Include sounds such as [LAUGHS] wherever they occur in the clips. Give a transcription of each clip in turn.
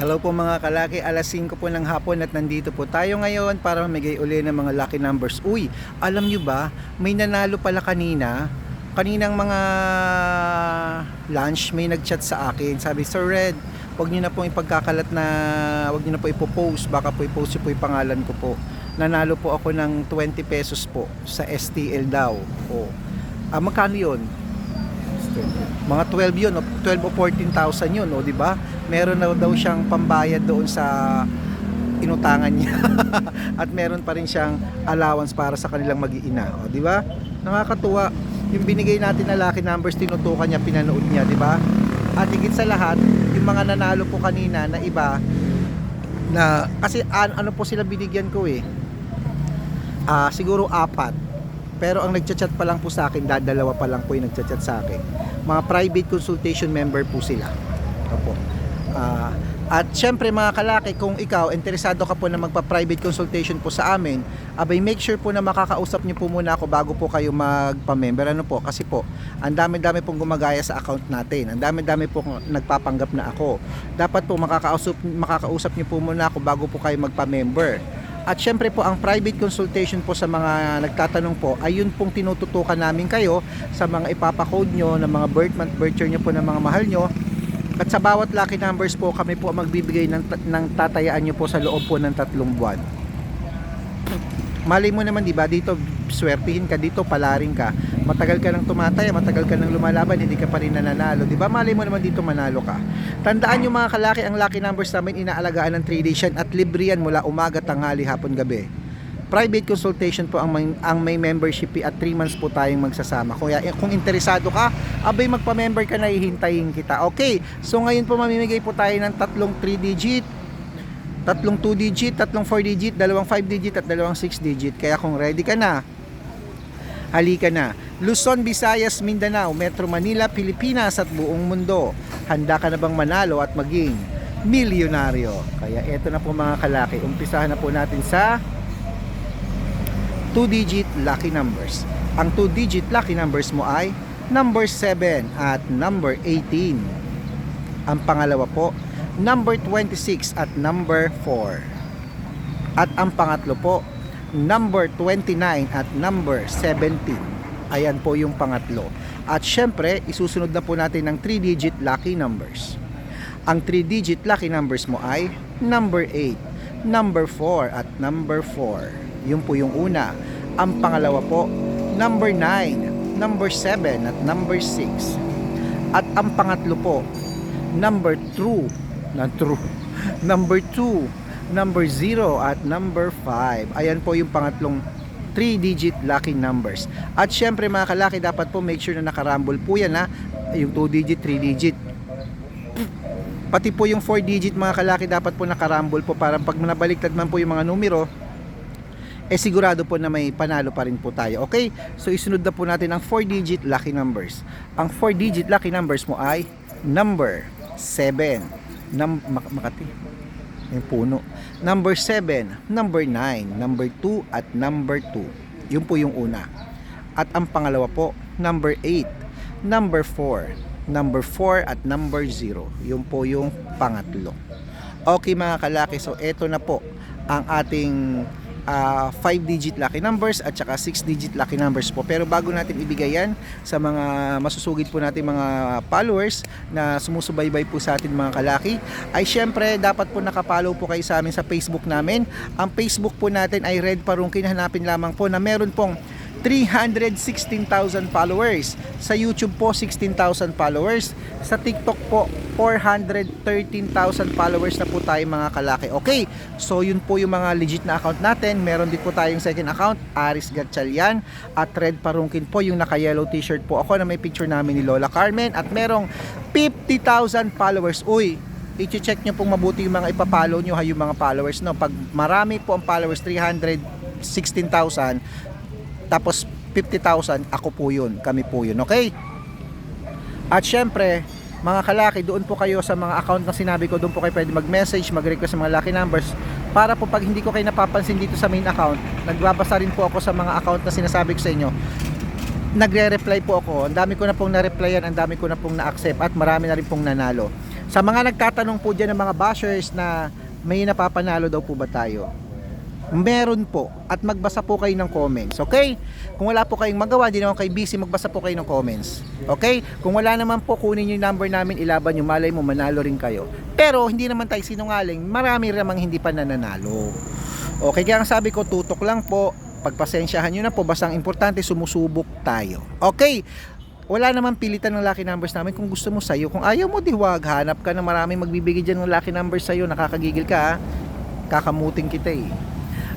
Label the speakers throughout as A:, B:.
A: Hello po mga kalaki, alas 5 po ng hapon at nandito po tayo ngayon para mamigay uli ng mga lucky numbers. Uy, alam nyo ba, may nanalo pala kanina, kaninang mga lunch, may nagchat sa akin. Sabi, Sir Red, wag nyo na pong ipagkakalat na, wag nyo na po ipopost, baka po ipost po yung pangalan ko po. Nanalo po ako ng 20 pesos po sa STL daw. O, ah, magkano yun? mga 12 yun, o 12 o 14,000 yun, o di ba? Meron na daw siyang pambayad doon sa inutangan niya. [LAUGHS] At meron pa rin siyang allowance para sa kanilang mag-iina, o di ba? Nakakatuwa. Yung binigay natin na lucky numbers, tinutukan niya, pinanood niya, di ba? At higit sa lahat, yung mga nanalo po kanina na iba, na kasi an, ano po sila binigyan ko eh. Ah, siguro apat. Pero ang nagchat-chat pa lang po sa akin, dadalawa pa lang po yung nagchat-chat sa akin. Mga private consultation member po sila. Opo. Ah, at syempre mga kalaki, kung ikaw, interesado ka po na magpa-private consultation po sa amin, abay make sure po na makakausap niyo po muna ako bago po kayo magpa-member. Ano po? Kasi po, ang dami-dami pong gumagaya sa account natin. Ang dami-dami po nagpapanggap na ako. Dapat po makakausap, makakausap niyo po muna ako bago po kayo magpa-member. At syempre po ang private consultation po sa mga nagtatanong po ay yun pong tinututukan namin kayo sa mga ipapakode nyo ng mga birth month, birth year nyo po ng mga mahal nyo. At sa bawat lucky numbers po kami po magbibigay ng, ng tatayaan nyo po sa loob po ng tatlong buwan. Malay mo naman 'di ba dito swertihin ka dito palaring ka. Matagal ka nang tumataya, matagal ka nang lumalaban, hindi ka pa rin nananalo. 'Di ba? Malay mo naman dito manalo ka. Tandaan yung mga kalaki, ang lucky numbers namin inaalagaan ng 3 days yan at libre yan mula umaga, tanghali, hapon, gabi. Private consultation po ang may, ang may membership fee at 3 months po tayong magsasama. Kaya eh, kung interesado ka, abay magpa-member ka na hihintayin kita. Okay, so ngayon po mamimigay po tayo ng tatlong 3 digit, tatlong 2 digit, tatlong 4 digit, dalawang 5 digit at dalawang 6 digit. Kaya kung ready ka na, halika na. Luzon, Visayas, Mindanao, Metro Manila, Pilipinas at buong mundo. Handa ka na bang manalo at maging milyonaryo? Kaya eto na po mga kalaki. Umpisahan na po natin sa 2-digit lucky numbers. Ang 2-digit lucky numbers mo ay number 7 at number 18. Ang pangalawa po, number 26 at number 4. At ang pangatlo po, number 29 at number 17. Ayan po yung pangatlo. At syempre, isusunod na po natin ng 3-digit lucky numbers. Ang 3-digit lucky numbers mo ay number 8, number 4 at number 4. Yun po yung una. Ang pangalawa po, number 9, number 7 at number 6. At ang pangatlo po, number 2, na true, [LAUGHS] number 2, number 0 at number 5. Ayan po yung pangatlong 3-digit lucky numbers. At syempre mga kalaki, dapat po make sure na nakarambol po yan ha. Yung 2-digit, 3-digit. Pati po yung 4-digit mga kalaki, dapat po nakarambol po para pag nabaliktad man po yung mga numero, eh sigurado po na may panalo pa rin po tayo. Okay? So isunod na po natin ang 4-digit lucky numbers. Ang 4-digit lucky numbers mo ay number 7. Num mak Makati. Yung puno. Number 7, number 9, number 2 at number 2. Yun po yung una. At ang pangalawa po, number 8, number 4, number 4 at number 0. Yun po yung pangatlo. Okay mga kalaki, so eto na po ang ating 5-digit lucky numbers at saka 6-digit lucky numbers po. Pero bago natin ibigay yan sa mga masusugid po natin mga followers na sumusubaybay po sa atin mga kalaki, ay syempre dapat po nakapollow po kayo sa amin sa Facebook namin. Ang Facebook po natin ay Red Parungkin. Hanapin lamang po na meron pong 316,000 followers. Sa YouTube po, 16,000 followers. Sa TikTok po, 413,000 followers na po tayo mga kalaki. Okay, so yun po yung mga legit na account natin. Meron din po tayong second account, Aris Gatchalian at Red Parungkin po yung naka-yellow t-shirt po ako na may picture namin ni Lola Carmen at merong 50,000 followers. Uy, i-check nyo pong mabuti yung mga ipapollow nyo ha yung mga followers no pag marami po ang followers 316,000 tapos 50,000 ako po yun. Kami po yun okay? At syempre mga kalaki doon po kayo sa mga account na sinabi ko doon po kayo pwede mag-message mag-request sa mga lucky numbers. Para po pag hindi ko kayo napapansin dito sa main account nagbabasa rin po ako sa mga account na sinasabi ko sa inyo. Nagre-reply po ako. Ang dami ko na pong na-replyan ang dami ko na pong na-accept at marami na rin pong nanalo. Sa mga nagtatanong po dyan ng mga bashers na may napapanalo daw po ba tayo? Meron po. At magbasa po kayo ng comments. Okay? Kung wala po kayong magawa, di naman kayo busy, magbasa po kayo ng comments. Okay? Kung wala naman po, kunin yung number namin, ilaban yung malay mo, manalo rin kayo. Pero hindi naman tayo sinungaling, marami ramang hindi pa nananalo. Okay, kaya ang sabi ko, tutok lang po, pagpasensyahan nyo na po, basta ang importante, sumusubok tayo. Okay? Wala naman pilitan ng lucky numbers namin kung gusto mo sa'yo. Kung ayaw mo, di wag. Hanap ka ng maraming magbibigay dyan ng lucky numbers sa'yo. Nakakagigil ka, ha? Kakamuting kita eh.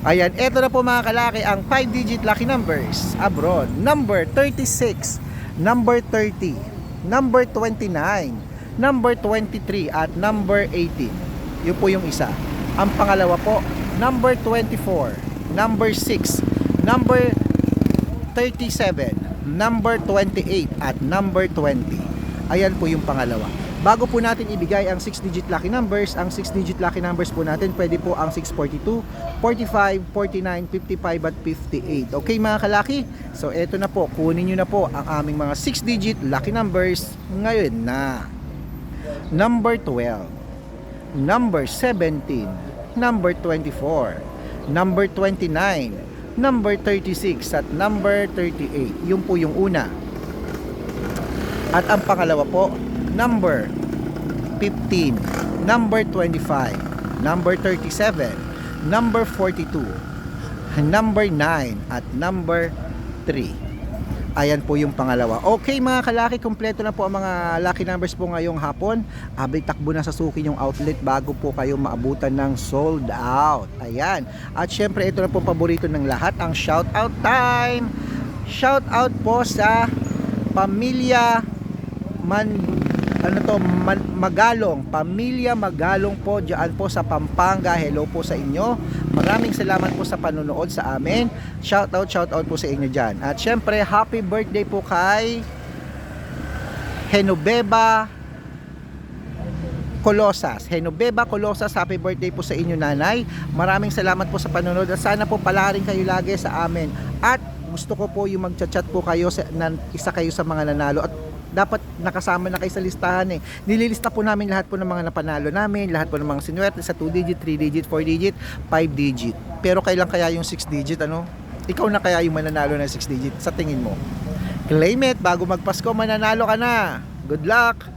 A: Ayan, eto na po mga kalaki ang 5-digit lucky numbers abroad. Number 36, number 30, number 29, number 23 at number 18. Yun po yung isa. Ang pangalawa po, number 24, number 6, number 37, number 28 at number 20. Ayan po yung pangalawa. Bago po natin ibigay ang 6-digit lucky numbers, ang 6-digit lucky numbers po natin, pwede po ang 642, 45, 49, 55 at 58. Okay mga kalaki? So eto na po, kunin nyo na po ang aming mga 6-digit lucky numbers ngayon na. Number 12, number 17, number 24, number 29, number 36 at number 38. Yun po yung una. At ang pangalawa po, number 15, number 25, number 37, number 42, number 9 at number 3. Ayan po yung pangalawa. Okay mga kalaki, kompleto na po ang mga lucky numbers po ngayong hapon. Abay takbo na sa suki yung outlet bago po kayo maabutan ng sold out. Ayan. At syempre ito na po paborito ng lahat, ang shout out time. Shout out po sa pamilya man ano to Magalong, pamilya Magalong po diyan po sa Pampanga. Hello po sa inyo. Maraming salamat po sa panonood sa amin. Shout out, shout out po sa inyo diyan. At syempre, happy birthday po kay Henobeba Colosas. Henobeba Colosas, happy birthday po sa inyo nanay. Maraming salamat po sa panonood at sana po palarin kayo lagi sa amin. At gusto ko po yung magchat-chat po kayo sa, na, isa kayo sa mga nanalo at dapat nakasama na kayo sa listahan eh. Nililista po namin lahat po ng mga napanalo namin, lahat po ng mga sinuwerte sa 2 digit, 3 digit, 4 digit, 5 digit. Pero kailan kaya yung 6 digit ano? Ikaw na kaya yung mananalo ng 6 digit sa tingin mo? Claim it bago magpasko mananalo ka na. Good luck!